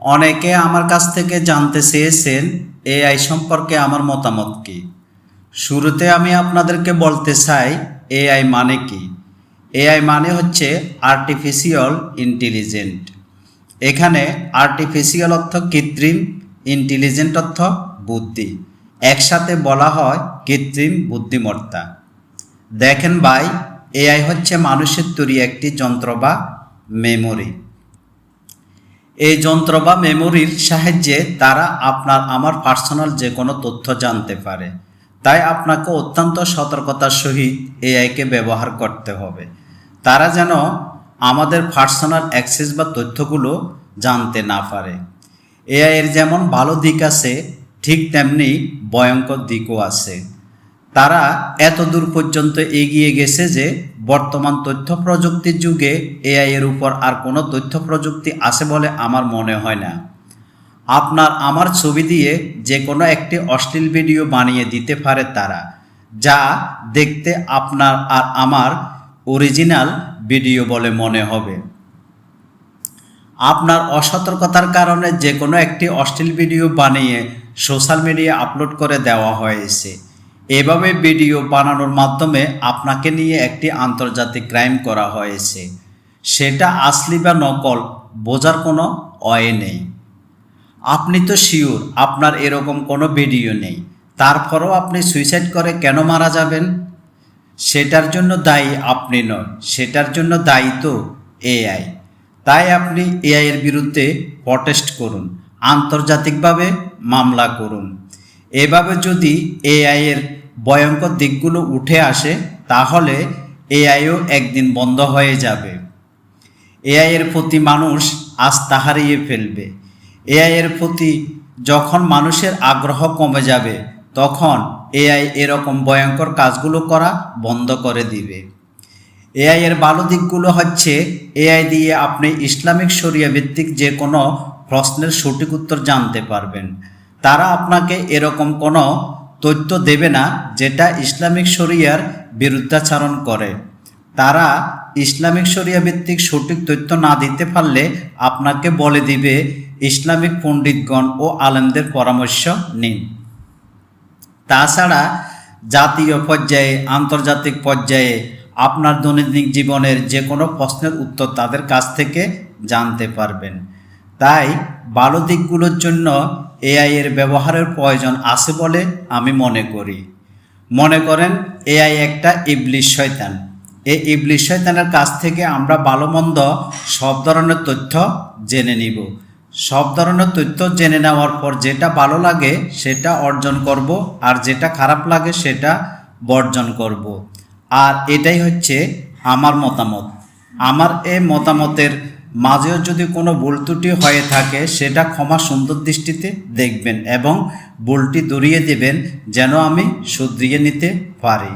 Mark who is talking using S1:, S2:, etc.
S1: অনেকে আমার কাছ থেকে জানতে চেয়েছেন, এআই সম্পর্কে আমার মতামত কি? শুরুতে আমি আপনাদেরকে বলতে চাই, এআই মানে কি? এআই মানে হচ্ছে আর্টিফিশিয়াল ইন্টেলিজেন্ট এখানে আর্টিফিশিয়াল অর্থ কৃত্রিম ইন্টেলিজেন্ট অর্থ বুদ্ধি। একসাথে বলা হয় কৃত্রিম বুদ্ধিমত্তা। দেখেন ভাই, এআই হচ্ছে মানুষের তৈরি একটি যন্ত্র বা মেমোরি এই যন্ত্র বা মেমোরির সাহায্যে তারা আপনার, আমার পার্সোনাল যে কোনো তথ্য জানতে পারে। তাই আপনাকে অত্যন্ত সতর্কতার সহিত এআইকে ব্যবহার করতে হবে। তারা যেন আমাদের পার্সোনাল অ্যাক্সেস বা তথ্যগুলো জানতে না পারে। এআইয়ের যেমন ভালো দিক আছে, ঠিক তেমনি ভয়ঙ্কর দিকও আছে। তারা এত দূর পর্যন্ত এগিয়ে গেছে যে বর্তমান তথ্য প্রযুক্তির যুগে এআই এর উপর আর কোনো তথ্য প্রযুক্তি আছে বলে আমার মনে হয় না। আপনার আমার ছবি দিয়ে যে কোনো একটি অশ্লীল ভিডিও বানিয়ে দিতে পারে তারা, যা দেখতে আপনার আর আমার অরিজিনাল ভিডিও বলে মনে হবে। আপনার অসতর্কতার কারণে যে কোনো একটি অশ্লীল ভিডিও বানিয়ে সোশ্যাল মিডিয়া আপলোড করে দেওয়া হয়েছে। এভাবে ভিডিও বানানোর মাধ্যমে আপনাকে নিয়ে একটি আন্তর্জাতিক ক্রাইম করা হয়েছে। সেটা আসলি বা নকল, বোঝার কোনো অয়ে নেই। আপনি তো শিওর, আপনার এরকম কোনো ভিডিও নেই। তারপরেও আপনি সুইসাইড করে কেন মারা যাবেন? সেটার জন্য দায়ী আপনি নয় সেটার জন্য দায়ী তো এআই। তাই আপনি এআই এর বিরুদ্ধে প্রটেস্ট করুন, আন্তর্জাতিকভাবে মামলা করুন। এভাবে যদি এআই এর ভয়ঙ্কর দিকগুলো উঠে আসে, তাহলে এআইও একদিন বন্ধ হয়ে যাবে। এআই এর প্রতি মানুষ আস্থা হারিয়ে ফেলবে। এআই এর প্রতি যখন মানুষের আগ্রহ কমে যাবে, তখন এআই এরকম ভয়ঙ্কর কাজগুলো করা বন্ধ করে দিবে। এআই এর ভালো দিকগুলো হচ্ছে, এআই দিয়ে আপনি ইসলামিক শরিয়া ভিত্তিক যে কোনো প্রশ্নের সঠিক উত্তর জানতে পারবেন। তারা আপনাকে এরকম কোনো তথ্য দেবে না যেটা ইসলামিক শরিয়ার বিরুদ্ধাচারণ করে। তারা ইসলামিক শরিয়া ভিত্তিক সঠিক তথ্য না দিতে পারলে আপনাকে বলে দিবে, ইসলামিক পণ্ডিতগণ ও আলেমদের পরামর্শ নিন। তাছাড়া জাতীয় পর্যায়ে, আন্তর্জাতিক পর্যায়ে আপনার দৈনন্দিন জীবনের যে কোনো প্রশ্নের উত্তর তাদের কাছ থেকে জানতে পারবেন। তাই ভালো দিকগুলোর জন্য এআই এর ব্যবহারের প্রয়োজন আছে বলে আমি মনে করি। মনে করেন, এআই একটা ইবলিশ শয়তান। এই ইবলিশ শয়তানের কাছ থেকে আমরা ভালো মন্দ সব ধরনের তথ্য জেনে নিব। সব ধরনের তথ্য জেনে নেওয়ার পর যেটা ভালো লাগে সেটা অর্জন করব আর যেটা খারাপ লাগে সেটা বর্জন করব। আর এটাই হচ্ছে আমার মতামত। আমার এই মতামতের মাঝেও যদি কোনো ভুল ত্রুটি হয়ে থাকে, সেটা ক্ষমা সুন্দর দৃষ্টিতে দেখবেন এবং ভুলটি দূরিয়ে দেবেন, যেন আমি শুধরিয়ে নিতে পারি।